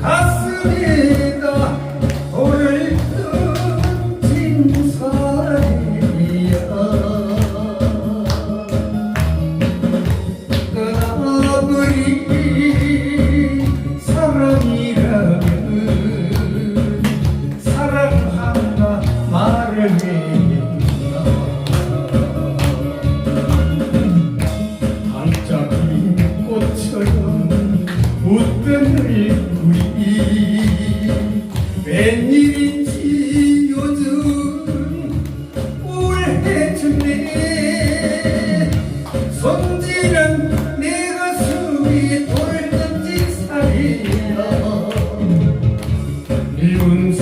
가슴이 미운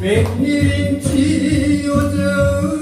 웬일인지 요즘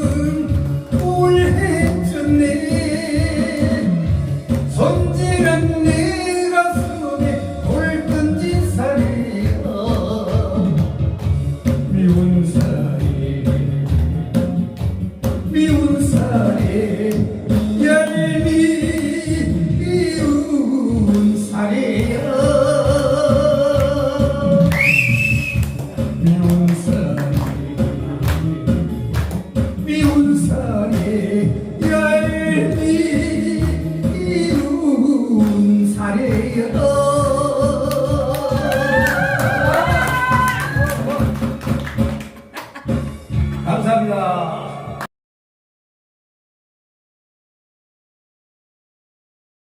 Hallelujah.